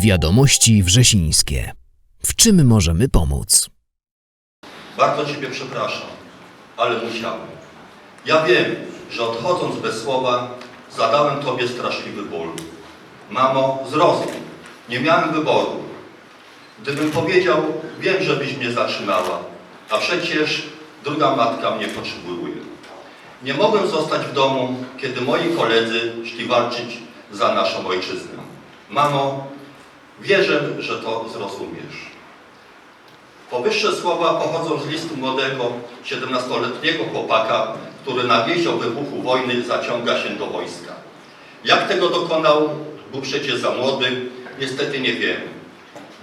Wiadomości wrzesińskie. W czym możemy pomóc? Bardzo Ciebie przepraszam, ale musiałem. Ja wiem, że odchodząc bez słowa, zadałem Tobie straszliwy ból. Mamo, zrozum, nie miałem wyboru. Gdybym powiedział, wiem, że byś mnie zatrzymała, a przecież druga matka mnie potrzebuje. Nie mogłem zostać w domu, kiedy moi koledzy szli walczyć za naszą ojczyznę. Mamo, wierzę, że to zrozumiesz. Powyższe słowa pochodzą z listu młodego, 17-letniego chłopaka, który na wieść o wybuchu wojny zaciąga się do wojska. Jak tego dokonał, był przecież za młody, niestety nie wiemy.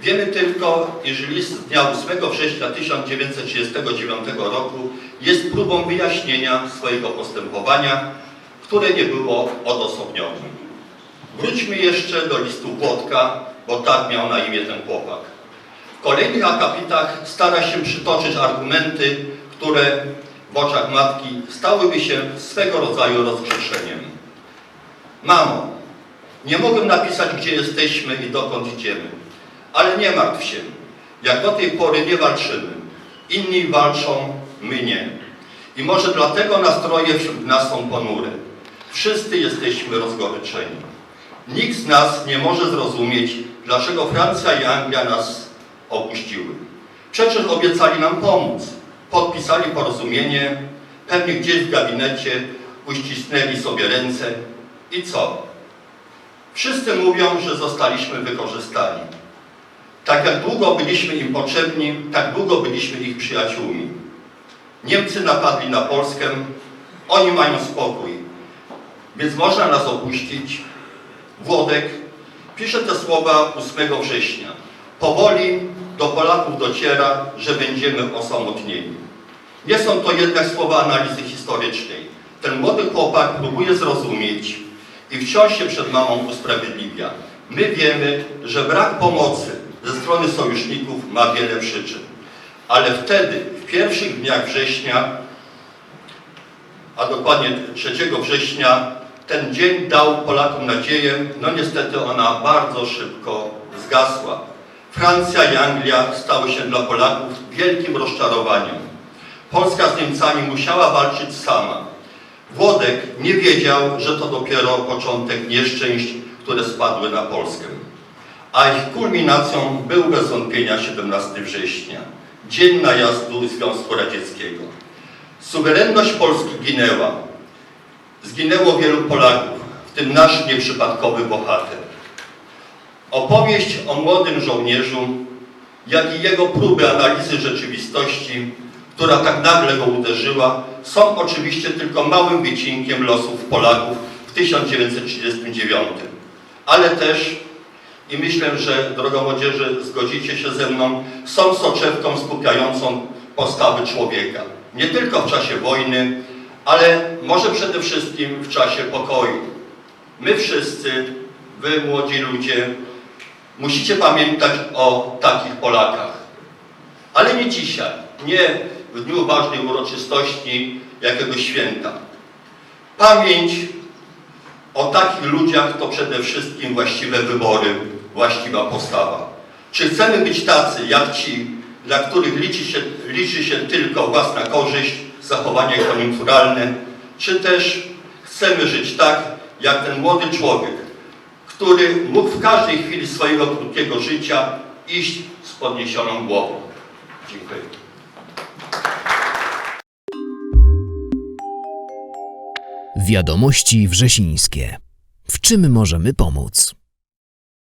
Wiemy tylko, iż list z dnia 8 września 1939 roku jest próbą wyjaśnienia swojego postępowania, które nie było odosobnione. Wróćmy jeszcze do listu Włodka, bo tak miał na imię ten chłopak. W kolejnych akapitach stara się przytoczyć argumenty, które w oczach matki stałyby się swego rodzaju rozgrzeszeniem. Mamo, nie mogę napisać, gdzie jesteśmy i dokąd idziemy, ale nie martw się. Jak do tej pory nie walczymy. Inni walczą, my nie. I może dlatego nastroje wśród nas są ponure. Wszyscy jesteśmy rozgoryczeni. Nikt z nas nie może zrozumieć, dlaczego Francja i Anglia nas opuściły. Przecież obiecali nam pomóc. Podpisali porozumienie, pewnie gdzieś w gabinecie uścisnęli sobie ręce. I co? Wszyscy mówią, że zostaliśmy wykorzystani. Tak jak długo byliśmy im potrzebni, tak długo byliśmy ich przyjaciółmi. Niemcy napadli na Polskę, oni mają spokój, więc można nas opuścić. Włodek pisze te słowa 8 września. Powoli do Polaków dociera, że będziemy osamotnieni. Nie są to jednak słowa analizy historycznej. Ten młody chłopak próbuje zrozumieć i wciąż się przed mamą usprawiedliwia. My wiemy, że brak pomocy ze strony sojuszników ma wiele przyczyn. Ale wtedy, w pierwszych dniach września, a dokładnie 3 września, ten dzień dał Polakom nadzieję, no niestety ona bardzo szybko zgasła. Francja i Anglia stały się dla Polaków wielkim rozczarowaniem. Polska z Niemcami musiała walczyć sama. Włodek nie wiedział, że to dopiero początek nieszczęść, które spadły na Polskę. A ich kulminacją był bez wątpienia 17 września, dzień najazdu Związku Radzieckiego. Suwerenność Polski ginęła. Zginęło wielu Polaków, w tym nasz nieprzypadkowy bohater. Opowieść o młodym żołnierzu, jak i jego próby analizy rzeczywistości, która tak nagle go uderzyła, są oczywiście tylko małym wycinkiem losów Polaków w 1939. Ale też, i myślę, że droga młodzieży, zgodzicie się ze mną, są soczewką skupiającą postawy człowieka. Nie tylko w czasie wojny, ale może przede wszystkim w czasie pokoju. My wszyscy, wy młodzi ludzie, musicie pamiętać o takich Polakach. Ale nie dzisiaj, nie w dniu ważnej uroczystości jakiegoś święta. Pamięć o takich ludziach to przede wszystkim właściwe wybory, właściwa postawa. Czy chcemy być tacy jak ci, dla których liczy się, liczy się tylko własna korzyść, zachowanie koniunkturalne, czy też chcemy żyć tak, jak ten młody człowiek, który mógł w każdej chwili swojego krótkiego życia iść z podniesioną głową. Dziękuję. Wiadomości wrzesińskie. W czym możemy pomóc?